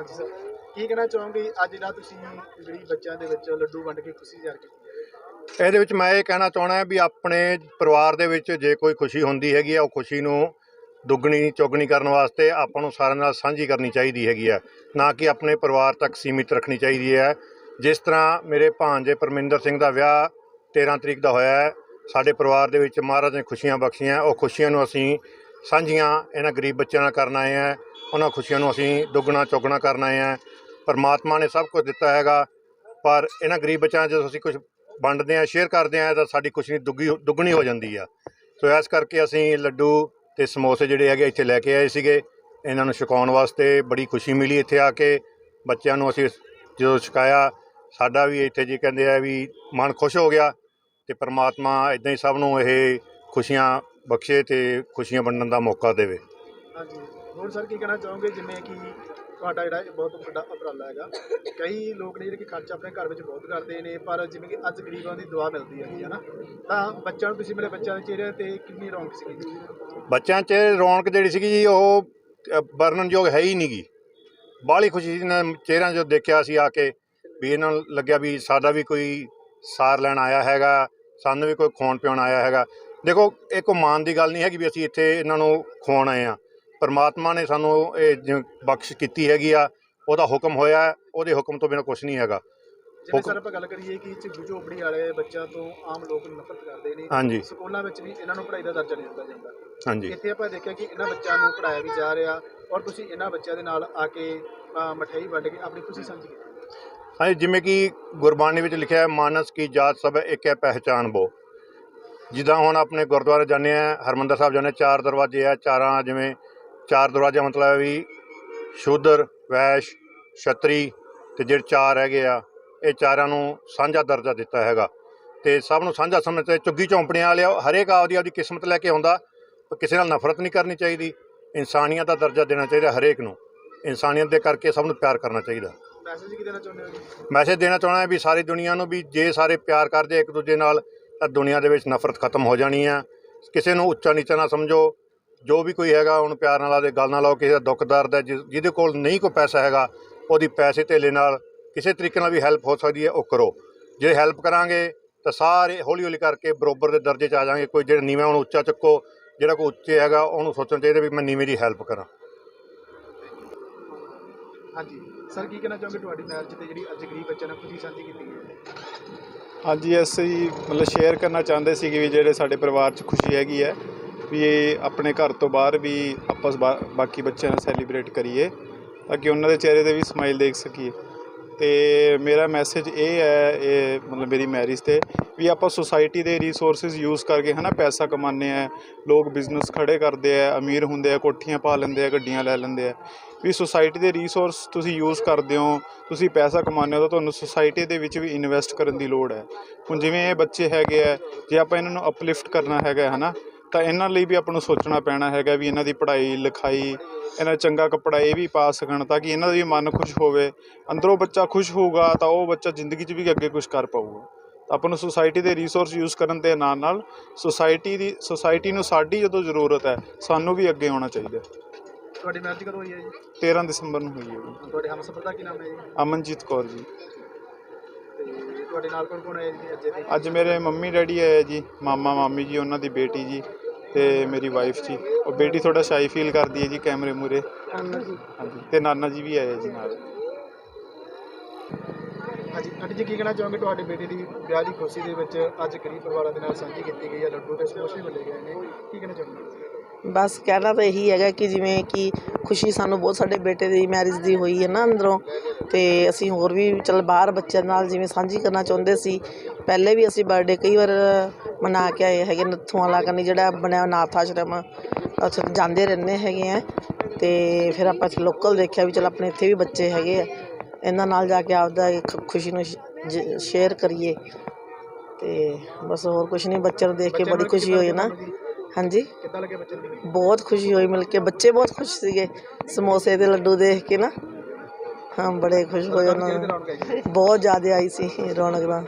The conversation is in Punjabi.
ਹਾਂਜੀ ਸਰ। ਕੀ ਕਹਿਣਾ ਚਾਹੋਗੇ? ਅੱਜ ਜਿਹੜਾ ਤੁਸੀਂ ਜਿਹੜੀ ਬੱਚਿਆਂ ਦੇ ਵਿੱਚ ਲੱਡੂ ਵੰਡ ਕੇ ਖੁਸ਼ੀ ਜ਼ਾਹਰ ਕੀਤੀ ਇਹਦੇ ਵਿੱਚ ਮੈਂ ਇਹ ਕਹਿਣਾ ਚਾਹਣਾ ਵੀ ਆਪਣੇ ਪਰਿਵਾਰ ਦੇ ਵਿੱਚ ਜੇ ਕੋਈ ਖੁਸ਼ੀ ਹੁੰਦੀ ਹੈਗੀ ਆ, ਉਹ ਖੁਸ਼ੀ ਨੂੰ ਦੁੱਗਣੀ, ਚੌਗਣੀ ਕਰਨ ਵਾਸਤੇ ਆਪਾਂ ਨੂੰ ਸਾਰਿਆਂ ਨਾਲ ਸਾਂਝੀ ਕਰਨੀ ਚਾਹੀਦੀ ਹੈਗੀ ਆ। ਨਾ ਕਿ ਆਪਣੇ ਪਰਿਵਾਰ ਤੱਕ ਸੀਮਿਤ ਰੱਖਣੀ ਚਾਹੀਦੀ ਹੈ। ਜਿਸ ਤਰ੍ਹਾਂ ਮੇਰੇ ਭਾਂਜੇ ਪਰਮਿੰਦਰ ਸਿੰਘ ਦਾ ਵਿਆਹ 13 ਤਰੀਕ ਦਾ ਹੋਇਆ ਹੈ, ਸਾਡੇ ਪਰਿਵਾਰ ਦੇ ਵਿੱਚ ਮਹਾਰਾਜ ਨੇ ਖੁਸ਼ੀਆਂ ਬਖਸ਼ੀਆਂ, ਉਹ ਖੁਸ਼ੀਆਂ ਨੂੰ ਅਸੀਂ ਸਾਂਝੀਆਂ ਇਹਨਾਂ ਗਰੀਬ ਬੱਚਿਆਂ ਨਾਲ ਕਰਨ ਆਏ ਹਾਂ। ਉਹਨਾਂ ਖੁਸ਼ੀਆਂ ਨੂੰ ਅਸੀਂ ਦੁੱਗਣਾ, ਚੌਗਣਾ ਕਰਨ ਆਏ ਹਾਂ। ਪਰਮਾਤਮਾ ਨੇ ਸਭ ਕੁਝ ਦਿੱਤਾ ਹੈਗਾ, ਪਰ ਇਹਨਾਂ ਗਰੀਬ ਬੱਚਿਆਂ ਜਦੋਂ ਅਸੀਂ ਕੁਝ ਵੰਡਦੇ ਆ ਸ਼ੇਅਰ ਕਰਦੇ ਆ ਤਾਂ ਸਾਡੀ ਖੁਸ਼ੀ ਦੁੱਗੀ ਦੁੱਗਣੀ ਹੋ ਜਾਂਦੀ ਆ। ਸੋ ਇਸ ਕਰਕੇ ਅਸੀਂ ਲੱਡੂ ਤੇ ਸਮੋਸੇ ਜਿਹੜੇ ਹੈਗੇ ਇੱਥੇ ਲੈ ਕੇ ਆਏ ਸੀਗੇ। ਇਹਨਾਂ ਨੂੰ ਛਕਾਉਣ ਵਾਸਤੇ ਬੜੀ ਖੁਸ਼ੀ ਮਿਲੀ ਇੱਥੇ ਆ ਕੇ। ਬੱਚਿਆਂ ਨੂੰ ਅਸੀਂ ਜਦੋਂ ਛਕਾਇਆ, ਸਾਡਾ ਵੀ ਇੱਥੇ ਜੀ ਕਹਿੰਦੇ ਆ ਵੀ ਮਨ ਖੁਸ਼ ਹੋ ਗਿਆ ਤੇ ਪ੍ਰਮਾਤਮਾ ਇਦਾਂ ਹੀ ਸਭ ਨੂੰ ਇਹ ਖੁਸ਼ੀਆਂ ਬਖਸ਼ੇ ਤੇ ਖੁਸ਼ੀਆਂ ਵੰਡਣ ਦਾ ਮੌਕਾ ਦੇਵੇ। ਹਾਂਜੀ। ਹੋਰ ਸਰ ਕੀ ਕਹਿਣਾ ਚਾਹੋਗੇ? ਜਿਵੇਂ ਕਿ ਤੁਹਾਡਾ ਜਿਹੜਾ ਇਹ ਬਹੁਤ ਵੱਡਾ ਉਪਰਾਲਾ ਹੈਗਾ। ਕਈ ਲੋਕ ਨੇ ਜਿਹੜੇ ਕਿ ਖਰਚ ਆਪਣੇ ਘਰ ਵਿੱਚ ਬਹੁਤ ਕਰਦੇ ਨੇ ਪਰ ਜਿਵੇਂ ਕਿ ਅੱਜ ਗਰੀਬਾਂ ਦੀ ਦੁਆ ਮਿਲਦੀ ਹੈਗੀ ਹੈ ਨਾ? ਤਾਂ ਬੱਚਿਆਂ ਨੂੰ ਤੁਸੀਂ ਮੇਰੇ ਬੱਚਿਆਂ ਦੇ ਚਿਹਰੇ ਤੇ ਕਿੰਨੀ ਰੌਣਕ ਸੀਗੀ ਜੀ? ਬੱਚਿਆਂ 'ਚ ਰੌਣਕ ਜਿਹੜੀ ਸੀਗੀ ਜੀ ਉਹ ਅ, ਵਰਣਨਯੋਗ ਹੈ ਹੀ ਨਹੀਂਗੀ ਬਾਹਲੀ ਖੁਸ਼ੀ ਸੀ ਇਹਨਾਂ ਚਿਹਰਿਆਂ 'ਚ ਦੇਖਿਆ ਸੀ ਆ ਕੇ ਵੀ ਇਹਨਾਂ ਨੂੰ ਲੱਗਿਆ ਵੀ ਸਾਡਾ ਵੀ ਕੋਈ ਸਾਰ ਲੈਣ ਆਇਆ ਹੈਗਾ ਸਾਨੂੰ ਵੀ ਕੋਈ ਖਵਾਉਣ ਪਿਆਉਣ ਆਇਆ ਹੈਗਾ। ਦੇਖੋ ਇਹ ਕੋਈ ਮਾਣ ਦੀ ਗੱਲ ਨਹੀਂ ਹੈਗੀ ਵੀ ਅਸੀਂ ਇੱਥੇ ਇਹਨਾਂ ਨੂੰ ਖਵਾਉਣ ਆਏ ਆ ਪਰਮਾਤਮਾ ਨੇ ਸਾਨੂੰ ਇਹ ਬਖਸ਼ ਕੀਤੀ ਹੈਗੀ ਆ ਉਹਦਾ ਹੁਕਮ ਹੋਇਆ ਉਹਦੇ ਹੁਕਮ ਤੋਂ ਬਿਨਾਂ ਕੁਝ ਨਹੀਂ ਹੈਗਾ। ਜਿਵੇਂ ਸਰ ਆਪਾਂ ਗੱਲ ਕਰੀਏ ਕਿ ਝੁੱਗੂ ਝੋਪੜੀ ਵਾਲੇ ਬੱਚਿਆਂ ਤੋਂ ਆਮ ਲੋਕ ਨਫ਼ਰਤ ਕਰਦੇ ਨੇ ਹਾਂਜੀ। ਸਕੂਲਾਂ ਵਿੱਚ ਵੀ ਇਹਨਾਂ ਨੂੰ ਪੜ੍ਹਾਈ ਦਾ ਦਰਜਾ ਨਹੀਂ ਦਿੱਤਾ ਜਾਂਦਾ। ਹਾਂਜੀ। ਇੱਥੇ ਆਪਾਂ ਦੇਖਿਆ ਕਿ ਇਹਨਾਂ ਬੱਚਿਆਂ ਨੂੰ ਪੜ੍ਹਾਇਆ ਵੀ ਜਾ ਰਿਹਾ ਔਰ ਤੁਸੀਂ ਇਹਨਾਂ ਬੱਚਿਆਂ ਦੇ ਨਾਲ ਆ ਕੇ ਮਠਿਆਈ ਵੰਡ ਕੇ ਆਪਣੀ ਖੁਸ਼ੀ ਸਾਂਝੀ ਕੀਤੀ। ਹਾਂਜੀ ਜਿਵੇਂ ਕਿ ਗੁਰਬਾਣੀ ਵਿੱਚ ਲਿਖਿਆ ਹੈ ਮਾਨਸ ਕੀ ਜਾਤ ਸਭ ਇੱਕ ਹੈ ਪਹਿਚਾਨ ਬੋ। ਜਿੱਦਾਂ ਹੁਣ ਆਪਣੇ ਗੁਰਦੁਆਰੇ ਜਾਂਦੇ ਆ ਹਰਮੰਦਰ ਸਾਹਿਬ ਜਾਂਦੇ ਚਾਰ ਦਰਵਾਜ਼ੇ ਆ ਚਾਰਾਂ ਜਿਵੇਂ ਚਾਰ ਦਰਵਾਜ਼ੇ ਮਤਲਬ ਵੀ ਸ਼ੂਦਰ ਵੈਸ਼ ਛਤਰੀ ਤੇ ਜਿਹੜੇ ਚਾਰ ਹੈਗੇ ਆ ਇਹ ਚਾਰਾਂ ਨੂੰ ਸਾਂਝਾ ਦਰਜਾ ਦਿੱਤਾ ਹੈਗਾ। ਤੇ ਸਭ ਨੂੰ ਸਾਂਝਾ ਸਮਝਦੇ ਝੁੱਗੀ ਝੌਂਪੜੀਆਂ ਵਾਲਿਆ ਹਰੇਕ ਆਪਦੀ ਆਪਦੀ ਕਿਸਮਤ ਲੈ ਕੇ ਆਉਂਦਾ ਕਿਸੇ ਨਾਲ ਨਫ਼ਰਤ ਨਹੀਂ ਕਰਨੀ ਚਾਹੀਦੀ। ਇਨਸਾਨੀਅਤ ਦਾ ਦਰਜਾ ਦੇਣਾ ਚਾਹੀਦਾ ਹਰੇਕ ਨੂੰ। ਇਨਸਾਨੀਅਤ ਦੇ ਕਰਕੇ ਸਭ ਨੂੰ ਪਿਆਰ ਕਰਨਾ ਚਾਹੀਦਾ। ਮੈਸੇਜ ਕੀ ਦੇਣਾ ਚਾਹੁੰਦੇ ਹੋ ਮੈਸੇਜ ਦੇਣਾ ਚਾਹੁੰਦਾ ਵੀ ਸਾਰੀ ਦੁਨੀਆ ਨੂੰ ਵੀ ਜੇ ਸਾਰੇ ਪਿਆਰ ਕਰਦੇ ਇੱਕ ਦੂਜੇ ਨਾਲ ਤਾਂ ਦੁਨੀਆ ਦੇ ਵਿੱਚ ਨਫ਼ਰਤ ਖਤਮ ਹੋ ਜਾਣੀ ਆ। ਕਿਸੇ ਨੂੰ ਉੱਚਾ ਨੀਚਾ ਨਾ ਸਮਝੋ। ਜੋ ਵੀ ਕੋਈ ਹੈਗਾ ਉਹਨੂੰ ਪਿਆਰ ਨਾਲ ਆਦੇ ਗੱਲ ਨਾਲ ਲਾਓ ਕਿਸੇ ਦਾ ਦੁੱਖ ਦਰਦ ਹੈ ਜਿ- ਜਿਹਦੇ ਕੋਲ ਨਹੀਂ ਕੋਈ ਪੈਸਾ ਹੈਗਾ ਉਹਦੀ ਪੈਸੇ ਧੇਲੇ ਨਾਲ ਕਿਸੇ ਤਰੀਕੇ ਨਾਲ ਵੀ ਹੈਲਪ ਹੋ ਸਕਦੀ ਹੈ ਉਹ ਕਰੋ। ਜੇ ਹੈਲਪ ਕਰਾਂਗੇ ਤਾਂ ਸਾਰੇ ਹੌਲੀ ਹੌਲੀ ਕਰਕੇ ਬਰੋਬਰ ਦੇ ਦਰਜੇ 'ਚ ਆ ਜਾਾਂਗੇ ਕੋਈ ਜਿਹੜਾ ਨੀਵਾਂ ਉਹਨੂੰ ਉੱਚਾ ਚੱਕੋ ਜਿਹੜਾ ਕੋਈ ਉੱਚੇ ਹੈਗਾ ਉਹਨੂੰ ਸੋਚਣਾ ਚਾਹੀਦਾ ਵੀ ਮੈਂ ਨੀਵੇਂ ਦੀ ਹੈਲਪ ਕਰਾਂ। ਹਾਂਜੀ। ਸਰ ਕੀ ਕਹਿਣਾ ਚਾਹੋਗੇ ਤੁਹਾਡੀ ਮੈਰਿਜ ਤੇ ਜਿਹੜੀ ਅੱਜ ਗਰੀਬ ਬੱਚਿਆਂ ਨਾਲ ਖੁਸ਼ੀ ਸਾਂਝੀ ਕੀਤੀ ਗਈ ਹੈ? ਹਾਂਜੀ ਅਸੀਂ ਮਤਲਬ ਸ਼ੇਅਰ ਕਰਨਾ ਚਾਹੁੰਦੇ ਸੀ ਕਿ ਵੀ ਜਿਹੜੇ ਸਾਡੇ ਪਰਿਵਾਰ 'ਚ ਖੁਸ਼ੀ ਹੈਗੀ ਹੈ। ਵੀ ਇਹ ਆਪਣੇ ਘਰ ਤੋਂ ਬਾਹਰ ਵੀ ਆਪਸ ਬਾ- ਬਾਕੀ ਬੱਚਿਆਂ ਨਾਲ ਸੈਲੀਬ੍ਰੇਟ ਕਰੀਏ, ਤਾਂ ਕਿ ਉਹਨਾਂ ਦੇ ਚਿਹਰੇ ਤੇ ਵੀ ਸਮਾਈਲ ਦੇਖ ਸਕੀਏ। ਤੇ ਮੇਰਾ ਮੈਸੇਜ ਇਹ ਹੈ, ਇਹ ਮਤਲਬ ਮੇਰੀ ਮੈਰਿਜ ਤੇ, ਵੀ ਆਪਾਂ ਸੁਸਾਇਟੀ ਦੇ ਰਿਸੋਰਸਸ ਯੂਜ਼ ਕਰਕੇ ਹਨਾ ਪੈਸਾ ਕਮਾਉਂਦੇ ਆ ਲੋਕ ਬਿਜ਼ਨਸ ਖੜੇ ਕਰਦੇ ਆ, ਅਮੀਰ ਹੁੰਦੇ ਆ, ਕੋਠੀਆਂ ਪਾ ਲੈਂਦੇ ਆ, ਗੱਡੀਆਂ ਲੈ ਲੈਂਦੇ ਆ। ਵੀ ਸੁਸਾਇਟੀ ਦੇ ਰਿਸੋਰਸ ਤੁਸੀਂ ਯੂਜ਼ ਕਰਦੇ ਹੋ, ਤੁਸੀਂ ਪੈਸਾ ਕਮਾਉਂਦੇ ਹੋ, ਤਾਂ ਤੁਹਾਨੂੰ ਸੁਸਾਇਟੀ ਦੇ ਵਿੱਚ ਵੀ ਇਨਵੈਸਟ ਕਰਨ ਦੀ ਲੋੜ ਹੈ। ਹੁਣ ਜਿਵੇਂ ਇਹ ਬੱਚੇ ਹੈਗੇ ਆ, ਜੇ ਆਪਾਂ ਇਹਨਾਂ ਨੂੰ ਅਪਲਿਫਟ ਕਰਨਾ ਹੈਗਾ ਹਨਾ ਤਾਂ ਇਹਨਾਂ ਲਈ ਵੀ ਆਪਾਂ ਨੂੰ ਸੋਚਣਾ ਪੈਣਾ ਹੈਗਾ ਵੀ ਇਹਨਾਂ ਦੀ ਪੜ੍ਹਾਈ ਲਿਖਾਈ ਇਹਨਾਂ ਚੰਗਾ ਕੱਪੜਾ ਇਹ ਵੀ ਪਾ ਸਕਣ ਤਾਂ ਕਿ ਇਹਨਾਂ ਦਾ ਵੀ ਮਨ ਖੁਸ਼ ਹੋਵੇ। ਅੰਦਰੋਂ ਬੱਚਾ ਖੁਸ਼ ਹੋਊਗਾ ਤਾਂ ਉਹ ਬੱਚਾ ਜ਼ਿੰਦਗੀ 'ਚ ਵੀ ਅੱਗੇ ਕੁਝ ਕਰ ਪਾਊਗਾ। ਤਾਂ ਆਪਾਂ ਨੂੰ ਸੁਸਾਇਟੀ ਦੇ ਰਿਸੋਰਸ ਯੂਜ਼ ਕਰਨ ਦੇ ਨਾਲ ਨਾਲ ਸੁਸਾਇਟੀ ਦੀ ਸੁਸਾਇਟੀ ਨੂੰ ਸਾਡੀ ਜਦੋਂ ਜ਼ਰੂਰਤ ਹੈ ਸਾਨੂੰ ਵੀ ਅੱਗੇ ਆਉਣਾ ਚਾਹੀਦਾ। ਤੁਹਾਡੀ ਮੈਰਿਜ ਕਦੋਂ ਹੋਈ ਹੈ ਜੀ? 13 ਦਸੰਬਰ ਨੂੰ ਹੋਈ ਹੈ ਜੀ। ਤੁਹਾਡੇ ਹਮਸਫਰ ਦਾ ਕੀ ਨਾਮ ਹੈ ਜੀ? ਅਮਨਜੀਤ ਕੌਰ ਜੀ। ਤੇ ਤੁਹਾਡੇ ਨਾਲ ਕੌਣ ਕੌਣ ਹੈ ਜੀ ਅੱਜ ਦੇ? ਅੱਜ ਮੇਰੇ ਮੰਮੀ ਡੈਡੀ ਆਏ ਜੀ ਮਾਮਾ ਮਾਮੀ ਜੀ ਉਹਨਾਂ ਦੀ ਬੇਟੀ ਜੀ। ਤੇ ਮੇਰੀ ਵਾਈਫ ਜੀ। ਉਹ ਬੇਟੀ ਥੋੜਾ ਸ਼ਾਈ ਫੀਲ ਕਰਦੀ ਹੈ ਜੀ ਕੈਮਰੇ ਮੂਰੇ ਹਾਂਜੀ। ਤੇ ਨਾਨਾ ਜੀ ਵੀ ਆਏ ਜੀ ਨਾਲ। ਹਾਂਜੀ। ਆਂਟੀ ਜੀ ਕੀ ਕਹਿਣਾ ਚਾਹੋਗੇ ਤੁਹਾਡੇ ਬੇਟੇ ਦੀ ਵਿਆਹ ਦੀ ਖੁਸ਼ੀ ਦੇ ਵਿੱਚ ਅੱਜ ਗਰੀਬ ਪਰਿਵਾਰਾਂ ਦੇ ਨਾਲ ਸਾਂਝੀ ਕੀਤੀ ਗਈ ਹੈ ਲੱਡੂ ਤੇ ਸਮੋਸੇ ਵੰਡੇ ਗਏ ਨੇ। ਕੀ ਕਹਿਣਾ ਚਾਹੋਗੇ? ਬਸ ਕਹਿਣਾ ਤਾਂ ਇਹੀ ਹੈਗਾ ਕਿ ਜਿਵੇਂ ਕਿ ਖੁਸ਼ੀ ਸਾਨੂੰ ਬਹੁਤ ਸਾਡੇ ਬੇਟੇ ਦੀ ਮੈਰਿਜ ਦੀ ਹੋਈ ਹੈ ਨਾ ਅੰਦਰੋਂ। ਤੇ ਅਸੀਂ ਹੋਰ ਵੀ ਚਲ ਬਾਹਰ ਬੱਚਿਆਂ ਨਾਲ ਜਿਵੇਂ ਸਾਂਝੀ ਕਰਨਾ ਚਾਹੁੰਦੇ ਸੀ ਪਹਿਲੇ ਵੀ ਅਸੀਂ ਬਰਥਡੇ ਕਈ ਵਾਰ ਮਨਾ ਕੇ ਆਏ ਹੈਗੇ ਨੱਥੂਆਂ ਵਾਲਾ ਕਰਨੀ ਜਿਹੜਾ ਬਣਿਆ ਅਨਾਥ ਆਸ਼ਰਮ ਉੱਥੇ ਜਾਂਦੇ ਰਹਿੰਦੇ ਹੈਗੇ ਆ। ਤੇ ਫਿਰ ਆਪਾਂ ਲੋਕਲ ਦੇਖਿਆ ਵੀ ਚਲ ਆਪਣੇ ਇੱਥੇ ਵੀ ਬੱਚੇ ਹੈਗੇ ਆ। ਇਹਨਾਂ ਨਾਲ ਜਾ ਕੇ ਆਪਦਾ ਖੁਸ਼ੀ ਨੂੰ ਸ਼ੇਅਰ ਕਰੀਏ। ਤੇ ਬਸ ਹੋਰ ਕੁਝ ਨਹੀਂ ਬੱਚਿਆਂ ਨੂੰ ਦੇਖ ਕੇ ਬੜੀ ਖੁਸ਼ੀ ਹੋਈ ਨਾ? ਹਾਂਜੀ। ਕਿੱਦਾਂ ਲੱਗਿਆ ਬੱਚੇ ਨੂੰ ਬਹੁਤ ਖੁਸ਼ੀ ਹੋਈ ਮਿਲ ਕੇ। ਬੱਚੇ ਬਹੁਤ ਖੁਸ਼ ਸੀਗੇ। ਸਮੋਸੇ ਤੇ ਲੱਡੂ ਦੇਖ ਕੇ ਨਾ। ਹਾਂ ਬੜੇ ਖੁਸ਼ ਹੋਏ ਉਹਨਾਂ ਨੂੰ। ਬਹੁਤ ਜ਼ਿਆਦਾ ਆਈ ਸੀ ਰੌਣਕ ਨਾਲ।